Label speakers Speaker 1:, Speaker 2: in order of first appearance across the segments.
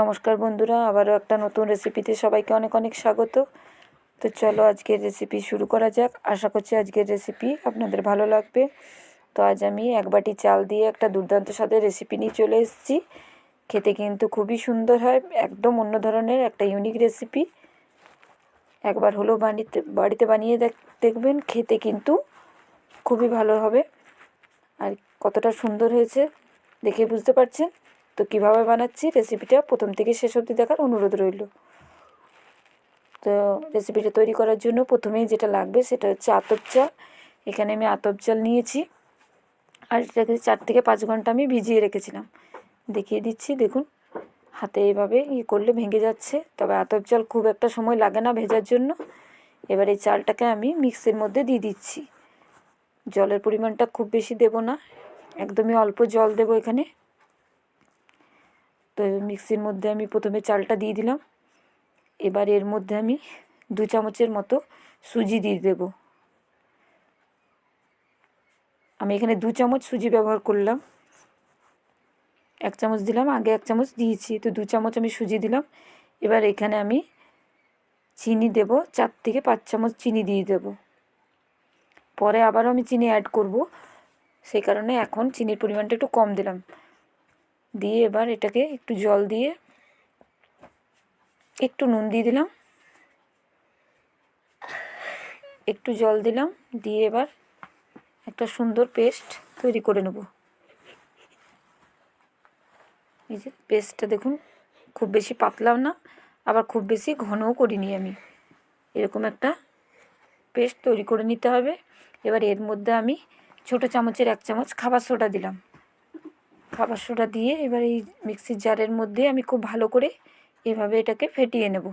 Speaker 1: নমস্কার বন্ধুরা, আবারও একটা নতুন রেসিপিতে সবাইকে অনেক অনেক স্বাগত। তো চলো আজকের রেসিপি শুরু করা যাক। আশা করছি আজকের রেসিপি আপনাদের ভালো লাগবে। তো আজ আমি এক বাটি চাল দিয়ে একটা দুর্দান্ত স্বাদের রেসিপি নিয়ে চলে এসেছি। খেতে কিন্তু খুবই সুন্দর হয়, একদম অন্য ধরনের একটা ইউনিক রেসিপি একবার হলেও বাড়িতে বাড়িতে বানিয়ে দেখ, দেখবেন খেতে কিন্তু খুবই ভালো হবে। আর কতটা সুন্দর হয়েছে, দেখে বুঝতে পারছেন? তো কীভাবে বানাচ্ছি? রেসিপিটা প্রথম থেকে শেষ অবধি দেখার অনুরোধ রইল। তো রেসিপিটা তৈরি করার জন্য প্রথমেই যেটা লাগবে সেটা হচ্ছে আতপ চাল। এখানে আমি আতপ চাল নিয়েছি। আর এটাকে চার থেকে পাঁচ ঘণ্টা আমি ভিজিয়ে রেখেছিলাম। দেখিয়ে দিচ্ছি, দেখুন। হাতে এইভাবে ইয়ে করলে ভেঙে যাচ্ছে। তবে আতপ চাল খুব একটা সময় লাগে না ভেজার জন্য। এবার এই চালটাকে আমি মিক্সির মধ্যে দিয়ে দিচ্ছি। জলের পরিমাণটা খুব বেশি দেব না। একদমই অল্প জল দেবো এখানে। তো মিক্সির মধ্যে আমি প্রথমে চালটা দিয়ে দিলাম। এবার এর মধ্যে আমি দু চামচের মতো সুজি দিয়ে দেব। আমি এখানে দু চামচ সুজি ব্যবহার করলাম। এক চামচ দিলাম, আগে এক চামচ দিয়েছি, তো দু চামচ আমি সুজি দিলাম। এবার এখানে আমি চিনি দেব, চার থেকে পাঁচ চামচ চিনি দিয়ে দেব। পরে আবারও আমি চিনি অ্যাড করব। সেই কারণে এখন চিনির পরিমাণটা একটু কম দিলাম। দিয়ে এবার এটাকে একটু জল দিয়ে একটু নুন দিয়ে দিলাম। একটু জল দিলাম, দিয়ে এবার একটা সুন্দর পেস্ট তৈরি করে নেব। এই যে পেস্টটা দেখুন, খুব বেশি পাতলাও না, আবার খুব বেশি ঘনও করিনি আমি। এরকম একটা পেস্ট তৈরি করে নিতে হবে। এবার এর মধ্যে আমি ছোটো চামচের এক চামচ খাবার সোডা দিলাম। খাবার সোডা দিয়ে এবার এই মিক্সির জারের মধ্যে আমি খুব ভালো করে এভাবে এটাকে ফেটিয়ে নেব।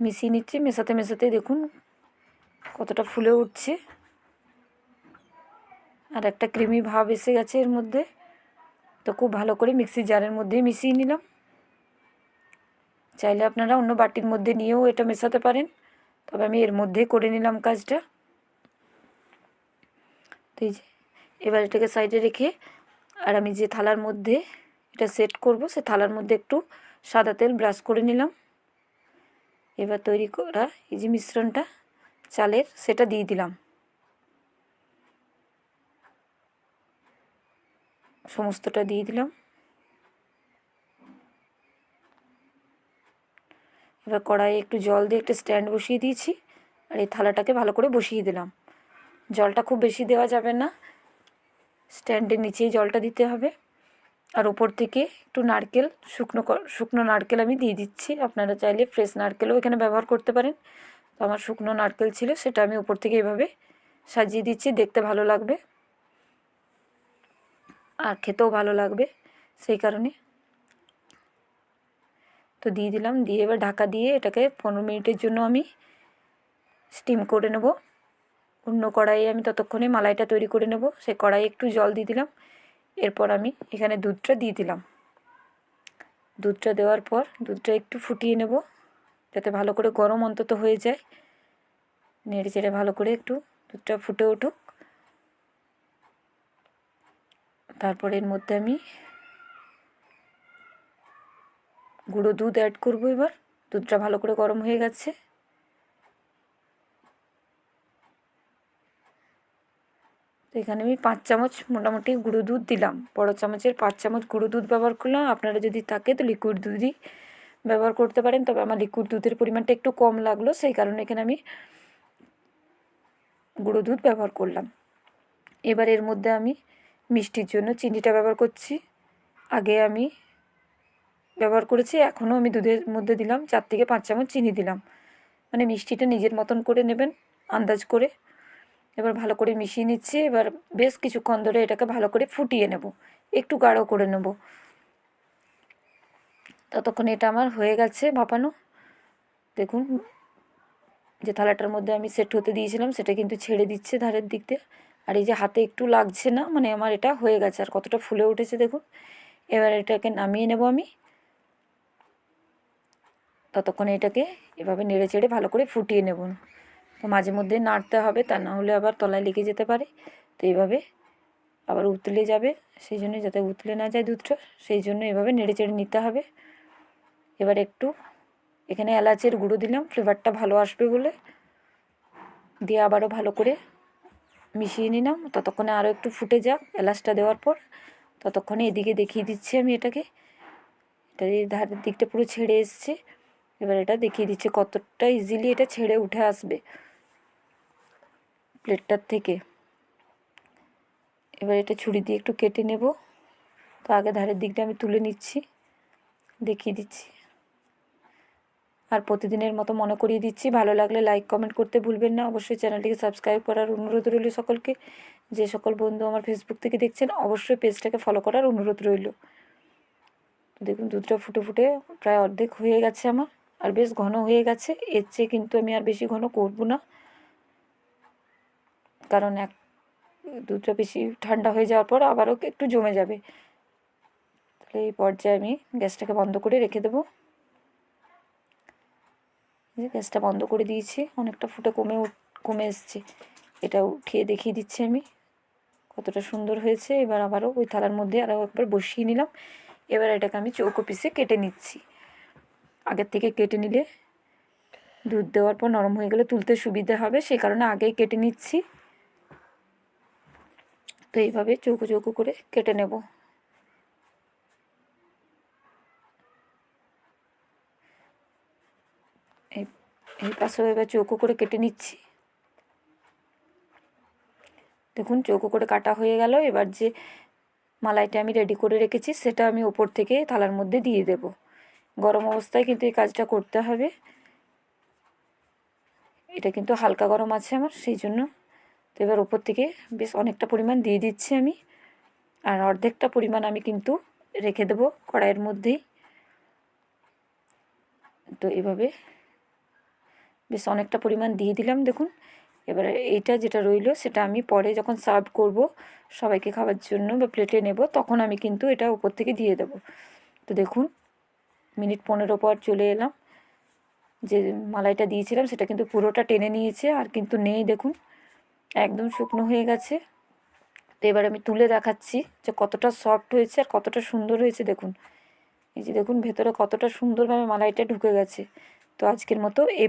Speaker 1: মিশিয়ে নিচ্ছি, মেশাতে মেশাতে দেখুন কতটা ফুলে উঠছে। আর একটা ক্রিমি ভাব এসে গেছে এর মধ্যে। তো খুব ভালো করে মিক্সির জারের মধ্যে মিশিয়ে নিলাম। চাইলে আপনারা অন্য বাটির মধ্যে নিয়েও এটা মেশাতে পারেন। তবে আমি এর মধ্যেই করে নিলাম কাজটা। এই যে, এবার এটাকে সাইডে রেখে আর আমি যে থালার মধ্যে এটা সেট করব, সে থালার মধ্যে একটু সাদা তেল ব্রাশ করে নিলাম। এবার তৈরি করা এই যে মিশ্রণটা, চালের, সেটা দিয়ে দিলাম। সমস্তটা দিয়ে দিলাম। এবার কড়াইয়ে একটু জল দিয়ে একটা স্ট্যান্ড বসিয়ে দিয়েছি, আর এই থালাটাকে ভালো করে বসিয়ে দিলাম। জলটা খুব বেশি দেওয়া যাবে না। স্ট্যান্ডের নিচেই জলটা দিতে হবে। আর ওপর থেকে একটু নারকেল, শুকনো শুকনো নারকেল আমি দিয়ে দিচ্ছি। আপনারা চাইলে ফ্রেশ নারকেলও এখানে ব্যবহার করতে পারেন। তো আমার শুকনো নারকেল ছিল, সেটা আমি ওপর থেকে এভাবে সাজিয়ে দিচ্ছি, দেখতে ভালো লাগবে। আর খেতেও ভালো লাগবে, সেই কারণে। তো দিয়ে দিলাম, দিয়ে এবার ঢাকা দিয়ে এটাকে পনেরো মিনিটের জন্য আমি স্টিম করে নেব। অন্য কড়াইয়ে আমি ততক্ষণে মালাইটা তৈরি করে নেব। সেই কড়াইয়ে একটু জল দিয়ে দিলাম। এরপর আমি এখানে দুধটা দিয়ে দিলাম। দুধটা দেওয়ার পর দুধটা একটু ফুটিয়ে নেব যাতে ভালো করে গরম অন্তত হয়ে যায়। নেড়ে চেড়ে ভালো করে একটু দুধটা ফুটে উঠুক। তারপর এর মধ্যে আমি গুঁড়ো দুধ অ্যাড করব এবার। দুধটা ভালো করে গরম হয়ে গেছে। এখানে আমি পাঁচ চামচ মোটামুটি গুঁড়ো দুধ দিলাম। বড়ো চামচের পাঁচ চামচ গুঁড়ো দুধ ব্যবহার করলাম। আপনারা যদি থাকে তো লিকুইড দুধই ব্যবহার করতে পারেন। তবে আমার লিকুইড দুধের পরিমাণটা একটু কম লাগল, সেই কারণে এখানে আমি গুঁড়ো দুধ ব্যবহার করলাম। এবার এর মধ্যে আমি মিষ্টির জন্য চিনিটা ব্যবহার করছি। আগে আমি ব্যবহার করেছি, এখনও আমি দুধের মধ্যে দিলাম, চার থেকে পাঁচ চামচ চিনি দিলাম। মানে মিষ্টিটা নিজের মতন করে নেবেন, আন্দাজ করে। এবার ভালো করে মিশিয়ে নিচ্ছি, এবার বেশ কিছুক্ষণ ধরে এটাকে ভালো করে ফুটিয়ে নেব, একটু গাঢ় করে নেব। ততক্ষণ এটা আমার হয়ে গেছে ভাপানো। দেখুন, যে থালাটার মধ্যে আমি সেট হতে দিয়েছিলাম, সেটা কিন্তু ছেড়ে দিচ্ছে ধারের দিক দিয়ে। আর এই যে হাতে একটু লাগছে না মানে আমার এটা হয়ে গেছে, আর কতটা ফুলে উঠেছে দেখুন। এবার এটাকে নামিয়ে নেব আমি। ততক্ষণে এটাকে এভাবে নেড়ে চেড়ে ভালো করে ফুটিয়ে নেব। তো মাঝে মধ্যে নাড়তে হবে, তা না হলে আবার তলায় লেগে যেতে পারে। তো এইভাবে আবার উতলে যাবে, সেই জন্য যাতে উতলে না যায় দুধটা, সেই জন্য এভাবে নেড়ে চেড়ে নিতে হবে। এবার একটু এখানে এলাচের গুঁড়ো দিলাম, ফ্লেভারটা ভালো আসবে বলে। দিয়ে আবারও ভালো করে মিশিয়ে নিলাম, ততক্ষণে আরও একটু ফুটে যাক এলাচটা দেওয়ার পর। ততক্ষণে এদিকে দেখিয়ে দিচ্ছি আমি এটাকে। এটা ধারের দিকটা পুরো ছেড়ে এসছে। এবার এটা দেখিয়ে দিচ্ছে কতটা ইজিলি এটা ছেড়ে উঠে আসবে। প্লেটটার থেকে। এবার এটা ছুরি দিয়ে একটু কেটে নেব। তো আগে ধারের দিকটা আমি তুলে নিচ্ছি, দেখিয়ে দিচ্ছি। আর প্রতিদিনের মতো মনে করিয়ে দিচ্ছি। ভালো লাগলে লাইক কমেন্ট করতে ভুলবেন না। অবশ্যই চ্যানেলটিকে সাবস্ক্রাইব করার অনুরোধ রইল সকলকে। যে সকল বন্ধু আমার ফেসবুক থেকে দেখছেন, অবশ্যই পেজটাকে ফলো করার অনুরোধ রইল। দেখুন, দুধটা ফুটে ফুটে প্রায় অর্ধেক হয়ে গেছে আমার। আর বেশ ঘন হয়ে গেছে। এর চেয়ে কিন্তু আমি আর বেশি ঘন করব না। কারণ এক দুধটা বেশি ঠান্ডা হয়ে যাওয়ার পর আবারও একটু জমে যাবে। তাহলে এই পর্যায়ে আমি গ্যাসটাকে বন্ধ করে রেখে দেবো। যে গ্যাসটা বন্ধ করে দিয়েছি, অনেকটা ফুটে কমে কমে এসছে। এটা উঠিয়ে দেখিয়ে দিচ্ছি আমি কতটা সুন্দর হয়েছে। এবার আবারও ওই থালার মধ্যে আরও একবার বসিয়ে নিলাম। এবার এটাকে আমি চৌকো পিসে কেটে নিচ্ছি। আগের থেকে কেটে নিলে দুধ দেওয়ার পর নরম হয়ে গেলে তুলতে সুবিধা হবে সেই কারণে আগেই কেটে নিচ্ছি। তো এইভাবে চৌকো চৌকো করে কেটে নেব। এই পাশেও এবার চৌকো করে কেটে নিচ্ছি। দেখুন চৌকো করে কাটা হয়ে গেল। এবার যে মালাইটা আমি রেডি করে রেখেছি সেটা আমি ওপর থেকে থালার মধ্যে দিয়ে দেব। গরম অবস্থায় কিন্তু এই কাজটা করতে হবে। এটা কিন্তু হালকা গরম আছে আমার, সেই জন্য তো এবার ওপর থেকে বেশ অনেকটা পরিমাণ দিয়ে দিচ্ছি আমি। আর অর্ধেকটা পরিমাণ আমি কিন্তু রেখে দেবো কড়াইয়ের মধ্যেই তো এভাবে বেশ অনেকটা পরিমাণ দিয়ে দিলাম, দেখুন। এবারে এইটা যেটা রইল সেটা আমি পরে যখন সার্ভ করব সবাইকে খাওয়ার জন্য বা প্লেটে নেব, তখন আমি কিন্তু এটা উপর থেকে দিয়ে দেব। তো দেখুন, মিনিট পনেরো পর চলে এলাম। যে মালাইটা দিয়েছিলাম সেটা কিন্তু পুরোটা টেনে নিয়েছে, আর কিন্তু নেই, দেখুন। একদম শুকনো হয়ে গেছে। তো এবার আমি তুলে দেখাচ্ছি যে কতটা সফট হয়েছে আর কতটা সুন্দর হয়েছে দেখুন। এই যে দেখুন ভেতরে কতটা সুন্দরভাবে মালাইটা ঢুকে গেছে। তো আজকের মতো এই